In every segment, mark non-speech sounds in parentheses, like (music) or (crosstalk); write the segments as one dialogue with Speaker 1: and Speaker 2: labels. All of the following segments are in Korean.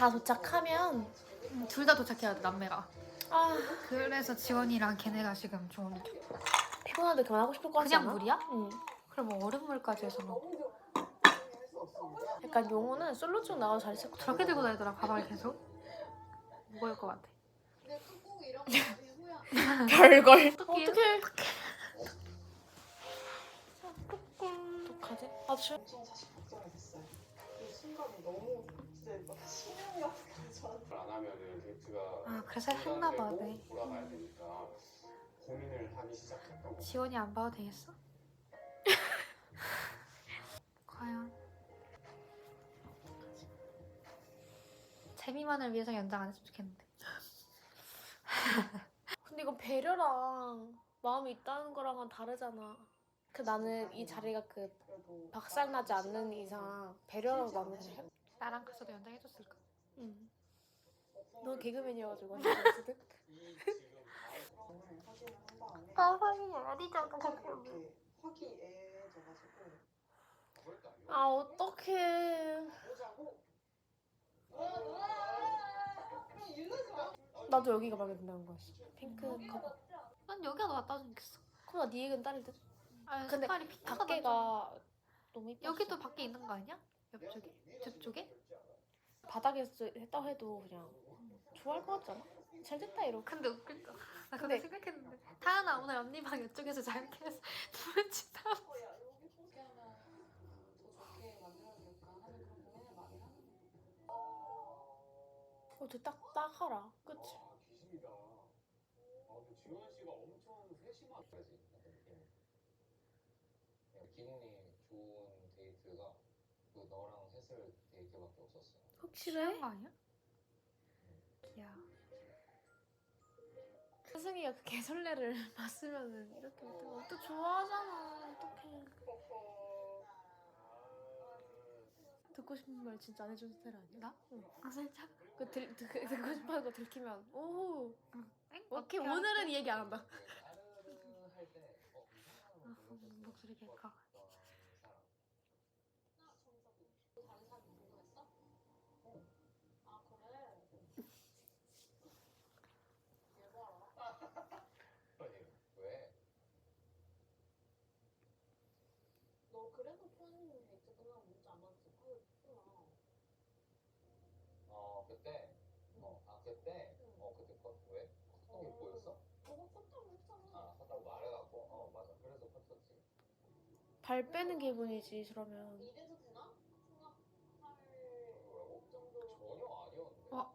Speaker 1: 다 도착하면
Speaker 2: 둘 다 도착해야 돼 남매가.
Speaker 1: 아
Speaker 2: 그래서 지원이랑 걔네가 지금 좀
Speaker 1: 피곤한데 그만하고 싶을 것 같지
Speaker 2: 그냥
Speaker 1: 않아?
Speaker 2: 물이야?
Speaker 1: 응.
Speaker 2: 그럼 뭐 얼음물까지 해서 뭐
Speaker 1: 약간 용호는 솔로 쪽 나가서 잘 있을 것 같아.
Speaker 2: 저렇게 들고 다니더라 가방을 계속 무거울 것 같아. (laughs)
Speaker 1: 별걸.
Speaker 2: 어떡해.
Speaker 1: 어떡해. 어떡하지? 아 주...
Speaker 3: 안 하면은 데이트가
Speaker 2: 아 그래서 했나 봐.
Speaker 3: 중단되고
Speaker 2: 네.
Speaker 3: 돌아가야 되니까 고민을 하기 시작했던 거.
Speaker 2: 지원이 안 봐도 되겠어? (laughs) 과연 재미만을 위해서 연장 안 했으면 좋겠는데. (laughs)
Speaker 1: 근데 이거 배려랑 마음이 있다는 거랑은 다르잖아. 그 나는 이 자리가 그 박살나지 않는 이상 배려라고 나는 해.
Speaker 2: 나랑 갔어도 연장 해줬을까?
Speaker 1: 응. 너 개그맨이어가지고
Speaker 4: 한 다음에
Speaker 2: 아 확인이 어디잖아
Speaker 1: 아 어떡해. 나도 여기가 마음에 든다는 거였어. 핑크 컵.
Speaker 2: 난 여기가 더 낫다 생겼어.
Speaker 1: 그럼 나네 얘기는 딸일 듯.
Speaker 2: 아
Speaker 1: 근데
Speaker 2: 색깔이 핑크가 낫잖아.
Speaker 1: 밖에가 너무 이뻤어.
Speaker 2: 여기도 밖에 있는 거 아니야? 옆쪽에? 저쪽에?
Speaker 1: 바닥에서 했다고 해도 그냥 좋아할 것 같잖아. 잘 됐다 이러고.
Speaker 2: 근데 웃길까? 나
Speaker 1: 근데-
Speaker 2: 그거 생각했는데 타연아 오늘 언니 방 이쪽에서 잘 해서 둘째 다
Speaker 1: 어떻게 딱딱 하라. 그치?
Speaker 3: 아, 근데 지원 씨가 엄청 세심하지. 그냥 기분이 좋은 데이트가 그 너랑 했을 데이트밖에 없었어.
Speaker 1: 확실해?
Speaker 2: 거 아니야? 야
Speaker 1: 스승이가 그 개설레를 (laughs) 봤으면은 이렇게 못하고 또 좋아하잖아. 어떡해. 듣고 싶은 말 진짜 안 해주는 스타일 아니야?
Speaker 2: 나?
Speaker 1: 응.
Speaker 2: 아 진짜?
Speaker 1: 그 들, 듣, 듣고 싶어하는 거 들키면 오호
Speaker 2: 엥?
Speaker 1: 오케이 오늘은? 이 얘기 안 한다.
Speaker 3: 어,
Speaker 2: 아,
Speaker 3: 좀
Speaker 2: 목소리
Speaker 3: 깊었던
Speaker 2: 될까?
Speaker 3: 사람. 아니, 왜?
Speaker 5: 너 그래도 푸는 데이트 끝나고 문자 안 왔지? 아, 했구나.
Speaker 3: 어, 그때, 어, 아, 그때, 어, 그때 컷, 왜? 컸던 게 보였어?
Speaker 5: 너가 컸다고 했잖아.
Speaker 3: 아, 컸다고 말해갖고, 어, 맞아. 그래서 컸었지.
Speaker 1: 발 빼는 기분이지 그러면.
Speaker 5: 이래도 되나? 생각할
Speaker 3: 뭐라고?
Speaker 5: 정도로.
Speaker 3: 전혀 아니었는데.
Speaker 2: 어?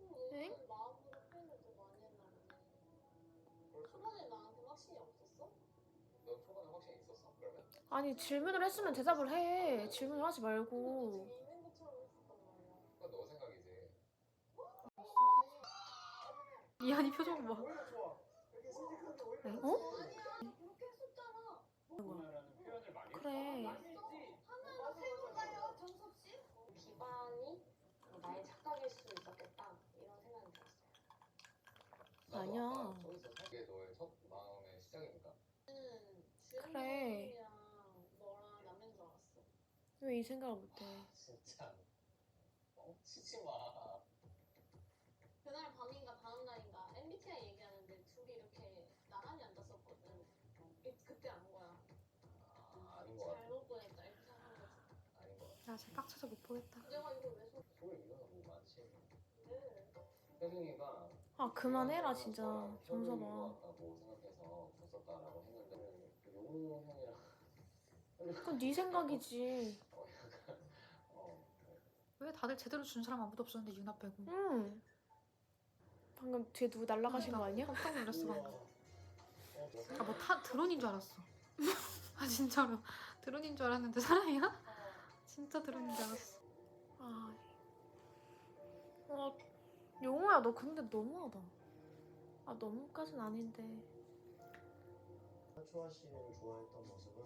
Speaker 5: 응?
Speaker 1: 응?
Speaker 5: 마음으로 표현을 더 많이 했나는데.
Speaker 3: 그럴 수도
Speaker 5: 초반에 나한테 확신이 없었어?
Speaker 3: 넌 초반에 확신이 있었어? 그러면?
Speaker 1: 아니 질문을 했으면 대답을 해. 질문을 하지 말고.
Speaker 5: 지금 있는 것처럼 했었단 말이야.
Speaker 3: 그건 너 생각이지.
Speaker 2: 이한이 표정 봐 네?
Speaker 1: 어? 그래.
Speaker 5: 하나는 해볼까요, 정섭 씨? 기반이 나의 착각일 수도 있었겠다. 이런 생각이 들었어.
Speaker 1: 아니야.
Speaker 3: 저기서 그게 너의 첫 마음의 시작이니까.
Speaker 1: 그래.
Speaker 5: 너랑 남는 줄 알았어.
Speaker 1: 왜 이 생각을 못해?
Speaker 3: 진짜. 뻥치지 마.
Speaker 5: 그날 밤인가 다음 날인가 MBTI 얘기하는데 둘이 이렇게 나란히 앉았었거든. 이- 그때 안 거야.
Speaker 3: 아, 아닌 것 같아.
Speaker 5: 잘못 보냈다 이렇게 생각한 거지.
Speaker 3: 아닌 것 같아.
Speaker 2: 나 색각 쳐서 못 보겠다
Speaker 1: 아 그만해라 진짜
Speaker 3: 뭐
Speaker 1: 정서봐.
Speaker 3: 같다고 생각해서 줬었다라고 했는데 용우 형이랑
Speaker 1: 그건 네 생각이지.
Speaker 3: 어, 어,
Speaker 2: 왜 다들 제대로 준 사람 아무도 없었는데 유나 빼고
Speaker 1: 응. 방금 뒤에 누구 날라가신 거 아니야?
Speaker 2: 깜짝 놀랐어 방금
Speaker 3: 어,
Speaker 2: 아뭐 타 드론인 줄 알았어 (laughs) 아 진짜로 드론인 줄 알았는데 사람이야? 진짜 드론인 줄 알았어
Speaker 1: 아, 아, 용호야 너 근데 너무하다. 아 너무까진 아닌데.
Speaker 6: 초아 씨를 좋아했던 모습은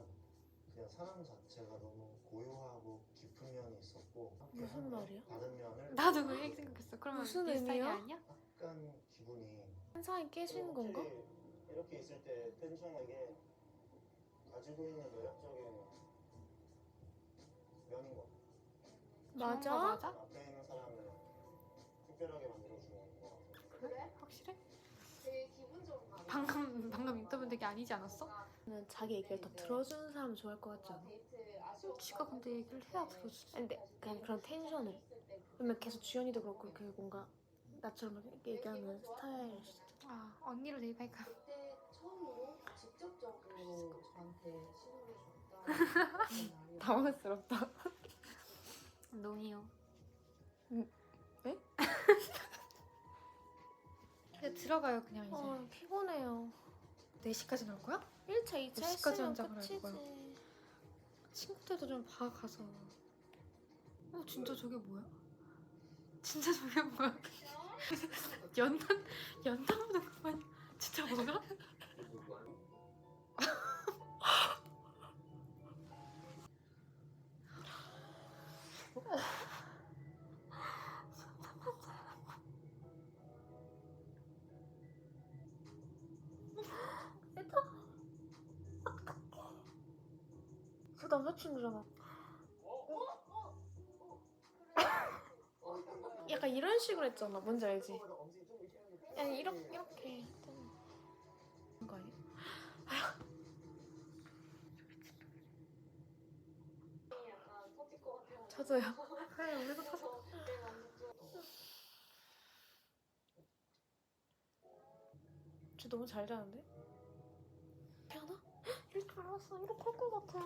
Speaker 6: 그냥 사람 자체가 너무 고요하고 깊은 면이 있었고
Speaker 1: 무슨 말이야?
Speaker 6: 다른 면을
Speaker 2: 나도 그 얘기 생각했어 그러면
Speaker 1: 무슨 의미야?
Speaker 2: 아니야?
Speaker 6: 약간 기분이
Speaker 1: 환상이 깨지는 건가?
Speaker 6: 확실히 이렇게 있을 때 텐션에게 가지고 있는 매력적인 면인 것 같아요.
Speaker 2: 좋은 거
Speaker 1: 맞아?
Speaker 2: 맞아?
Speaker 6: 앞에 있는 사람을 특별하게 만들어주는 거
Speaker 5: 그래?
Speaker 2: 확실해? 방금 방금 인터뷰 되게 아니지 않았어?
Speaker 1: 나는 자기 얘기를 더 들어주는 사람 좋아할 것 같지 않아?
Speaker 2: 지가 근데 얘기를 해야 들어주지.
Speaker 1: 근데 그냥 그런 텐션을 그러면 계속 주연이도 그렇고 이렇게 뭔가 나처럼 이렇게 얘기하는 스타일
Speaker 2: 아 언니로 대입할까?
Speaker 5: 그때 처음으로 직접적으로 저한테 신호를 줬다. (laughs) (laughs)
Speaker 1: 당황스럽다
Speaker 2: 농이요.
Speaker 1: 음, 네? (laughs)
Speaker 2: 그래 들어가요 그냥 이제.
Speaker 1: 어 피곤해요
Speaker 2: 4시까지 놀 거야?
Speaker 1: 1차 2차
Speaker 2: 몇 시까지
Speaker 1: 했으면
Speaker 2: 연장을 할
Speaker 1: 끝이지
Speaker 2: 거야? 친구들도 좀 봐 가서. 어 진짜 저게 뭐야? 진짜 저게 뭐야? (laughs) 연탄 연탄 묻은 거 아니야? 진짜 뭐야? (laughs)
Speaker 1: 그 남자친구잖아. 약간 이런 식으로 했잖아. 뭔지 알지? 아니 이렇게 이렇게 했잖아 그런 거 아니야?
Speaker 5: 약간 터질
Speaker 1: 저도요
Speaker 2: 그래 우리도
Speaker 1: 좀쟤 너무 잘 자는데? 미안하? 이럴 줄 알았어 이렇게 할 것 같아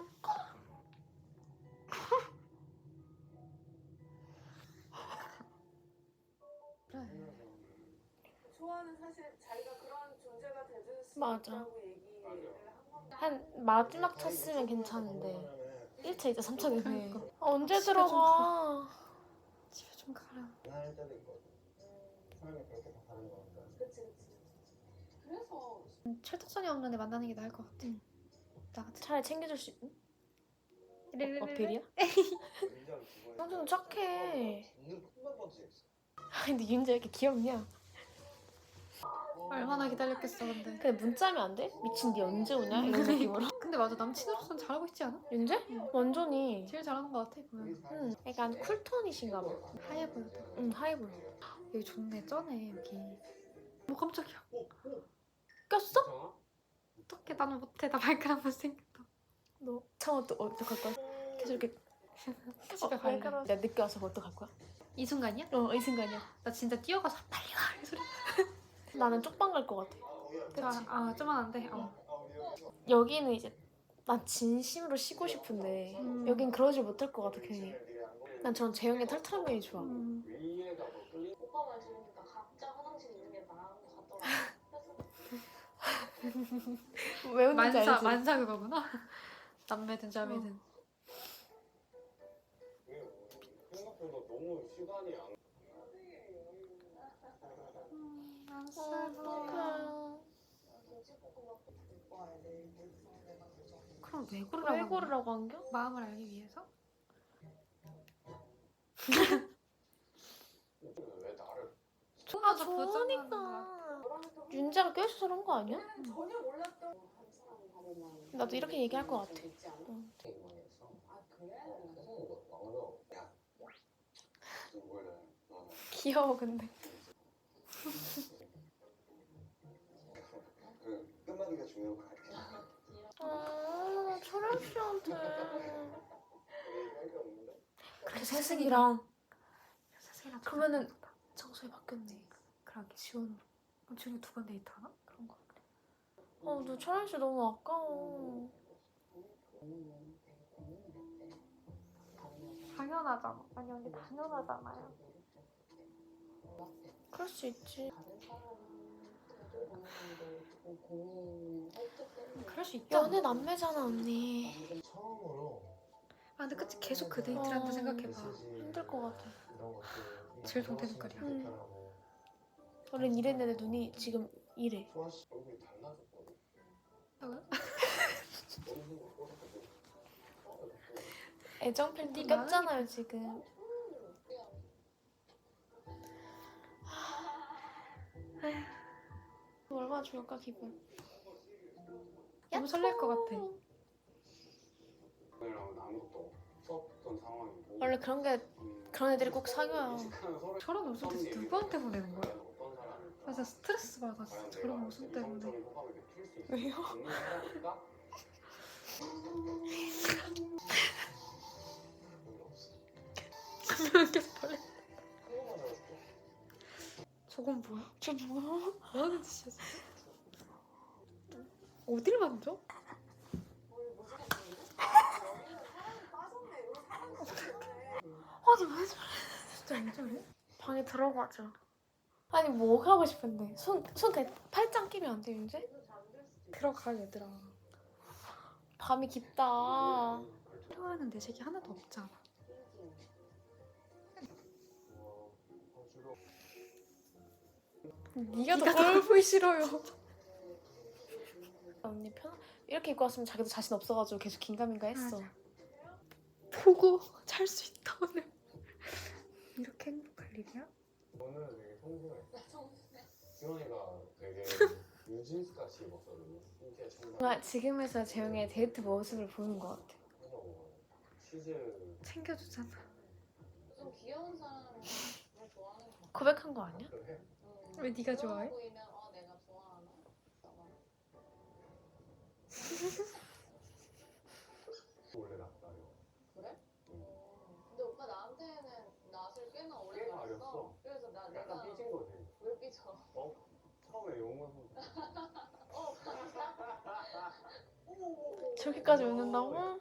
Speaker 2: 그래.
Speaker 4: 초아는 사실 자기가 그런 존재가 수
Speaker 1: 맞아.
Speaker 4: 있다고 얘기를 한 건데
Speaker 1: 한 마지막 찼으면 괜찮은데 1차 2차 3차 되네
Speaker 2: 그러니까.
Speaker 1: 아, 언제
Speaker 2: 집에 좀
Speaker 1: 들어가
Speaker 2: 집에 좀 가라.
Speaker 6: 할 때도 있거든 사람이 그렇게 다 다른 거니까
Speaker 5: 그치 그치. 그래서
Speaker 2: 철딱선이 없는데 만나는 게 나을 것 같아. 나 같은.
Speaker 1: 차라리 챙겨줄 수 있는?
Speaker 2: 네,
Speaker 1: 어필이야? 완전 착해
Speaker 6: 있는 있어
Speaker 1: 아 근데 윤재 왜 이렇게 귀엽냐
Speaker 2: 얼마나 기다렸겠어 근데.
Speaker 1: 근데 문자면 안 돼? 미친 니 언제 오냐? 이런 느낌으로 (laughs)
Speaker 2: 근데 맞아 남친으로서는 잘하고 있지 않아?
Speaker 1: 윤재? 완전히
Speaker 2: 제일 잘하는 것 같아 보면.
Speaker 1: 응 약간 쿨톤이신가 봐
Speaker 2: 하얘 보여도.
Speaker 1: 응, 하이볼
Speaker 2: 여기 좋네 쩌네 여기. 뭐 깜짝이야.
Speaker 1: 꼈어?
Speaker 2: 어떡해 나는 못해 나 발가락 못생겼다.
Speaker 1: 너 창호 또 어떡할 거야? 계속 이렇게 (laughs)
Speaker 2: 집에
Speaker 1: 어,
Speaker 2: 갈래.
Speaker 1: 내가 늦게 와서 뭐 어떡할 거야?
Speaker 2: 이 순간이야?
Speaker 1: 어, 이 순간이야
Speaker 2: 나 진짜 뛰어가서 빨리 와.
Speaker 1: 나는 쪽방 갈 것 같아 그치?
Speaker 2: 아 좀만 안 돼. 어.
Speaker 1: 여기는 이제 난 진심으로 쉬고 싶은데
Speaker 2: 음.
Speaker 1: 여긴 그러질 못할 것 같아 괜히 난 저런 재영의 털털한 면이 좋아
Speaker 2: 음.
Speaker 5: 오빠 말 들으니까 각자 화장실 있는 게 나은 것 같더라고.
Speaker 1: 왜 웃는지
Speaker 2: 만사
Speaker 1: 알지?
Speaker 2: 만사 그거구나. (laughs) 남매든 자매든.
Speaker 3: 생각보다 너무 시간이 안
Speaker 2: 그럼 왜 고르라고?
Speaker 1: 왜? 고르라고 한겨?
Speaker 2: 마음을 알기 위해서? (laughs)
Speaker 3: 왜 나를
Speaker 1: 아
Speaker 2: 좋아서
Speaker 1: 좋으니까 윤재가 껴있어서 그런 거 아니야?
Speaker 4: 전혀 몰랐던.
Speaker 1: 나도 이렇게 얘기할 것 같아. 응. 귀여워 근데 (laughs)
Speaker 6: 그 끝마디가 중요한 거 같아
Speaker 1: 아 철현 씨한테
Speaker 6: 얘기할 게 없는데
Speaker 1: 그렇게 세승이랑
Speaker 2: 세상이랑
Speaker 1: 그러면은 장소에 바뀌었네
Speaker 2: 그러게.
Speaker 1: 지원으로
Speaker 2: 그럼 중에 두번 데이트하나?
Speaker 1: 그런 거 같아 어너 철현 씨 너무 아까워
Speaker 2: 당연하잖아. 아니 언니 당연하잖아요.
Speaker 1: 그럴 수 있지
Speaker 2: 그럴 수 있다.
Speaker 1: 연애 남매잖아 언니.
Speaker 6: 처음으로
Speaker 2: 아 근데 그치 계속 그 데이트란다
Speaker 1: 어.
Speaker 2: 생각해봐.
Speaker 1: 힘들 것 같아.
Speaker 2: 제일 동태는 거리야.
Speaker 6: 좋겠다라고.
Speaker 1: 원래 이랬는데 눈이 지금 이래.
Speaker 3: 생각보다 (laughs)
Speaker 1: 애정 팬티
Speaker 2: 팬티
Speaker 1: 꼈잖아요 지금 얼마나 좋을까 기분
Speaker 2: 너무 설렐 것 같아.
Speaker 3: 오늘은 아무것도 없었던 상황이고
Speaker 1: 원래 그런 게
Speaker 3: 음,
Speaker 1: 그런 애들이 꼭 사귀어요.
Speaker 2: 저런 웃음 대체 누구한테 보내는 거야? 나 진짜 스트레스 받아 진짜 저런 웃음 때문에.
Speaker 1: 왜요?
Speaker 2: 계속 벌레. (laughs) 저건 뭐야?
Speaker 1: 저 뭐야?
Speaker 2: 뭐 하는 짓이야 진짜? 어딜 만져?
Speaker 1: 아니 왜 저래?
Speaker 2: 진짜 왜 저래?
Speaker 1: 방에 들어가자. 아니 뭐 하고 싶은데 손손 팔짱 끼면 안 돼, 윤재?
Speaker 4: 계속 잠들 수도 있어.
Speaker 2: 들어가 얘들아
Speaker 1: 밤이 깊다.
Speaker 2: 필요하는 내 색이 하나도 없잖아
Speaker 1: 네가 더 꼴보기 싫어요. (laughs) 언니 편 이렇게 입고 왔으면 자기도 자신 없어가지고 계속 긴가민가 했어.
Speaker 2: 맞아. 보고 잘 수 있다 오늘 (laughs) 이렇게 행복할 일이야?
Speaker 3: 오늘은 되게
Speaker 5: 정수네.
Speaker 3: 지원이가 되게 (laughs) 뉴진스 같이 입었거든요.
Speaker 1: 뭔가 지금에서 재영이의 데이트 모습을 보는 것 같아.
Speaker 3: 치즈
Speaker 2: 챙겨주잖아
Speaker 5: 좀 귀여운 사람을 좋아하는 거.
Speaker 1: 고백한 거 아니야?
Speaker 3: 해.
Speaker 5: 음,
Speaker 2: 왜 네가 좋아해?
Speaker 5: 보이면 어 내가 좋아하나? 봐봐.
Speaker 3: 원래 낫다요.
Speaker 5: 그래?
Speaker 3: 응.
Speaker 5: 어, 근데 오빠 나한테는 낯을 꽤나 오래
Speaker 3: 꽤
Speaker 5: 가렸어.
Speaker 3: 가렸어.
Speaker 5: 그래서 나 내가
Speaker 3: 약간 삐진 거지.
Speaker 5: 왜 삐져?
Speaker 3: 어? 처음에 용어
Speaker 5: 선어
Speaker 1: 저기까지 웃는다고?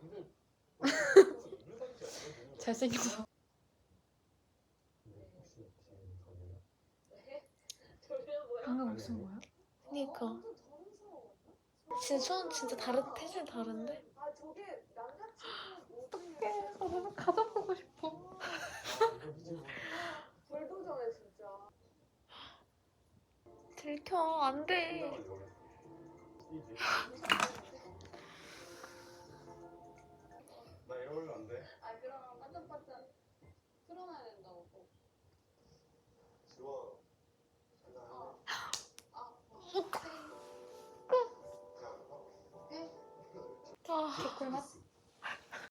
Speaker 1: (laughs)
Speaker 2: 잘생겨서
Speaker 5: 왜? 돌려보여?
Speaker 2: 방금 무슨 뭐야?
Speaker 1: 그니까.
Speaker 5: 완전 정스러워.
Speaker 1: 진짜 손 진짜 다른 태준 다른데?
Speaker 4: 아
Speaker 2: 어떡해 나 너무 가져보고 싶어
Speaker 4: 불도저네 진짜.
Speaker 1: 들켜 안 돼.
Speaker 3: 나 이러면 안 돼.
Speaker 5: 아 그럼 반짝반짝 풀어놔야 된다고 꼭.
Speaker 6: 지워. 그냥 어?
Speaker 5: 네.
Speaker 1: 아,
Speaker 2: 개꿀맛?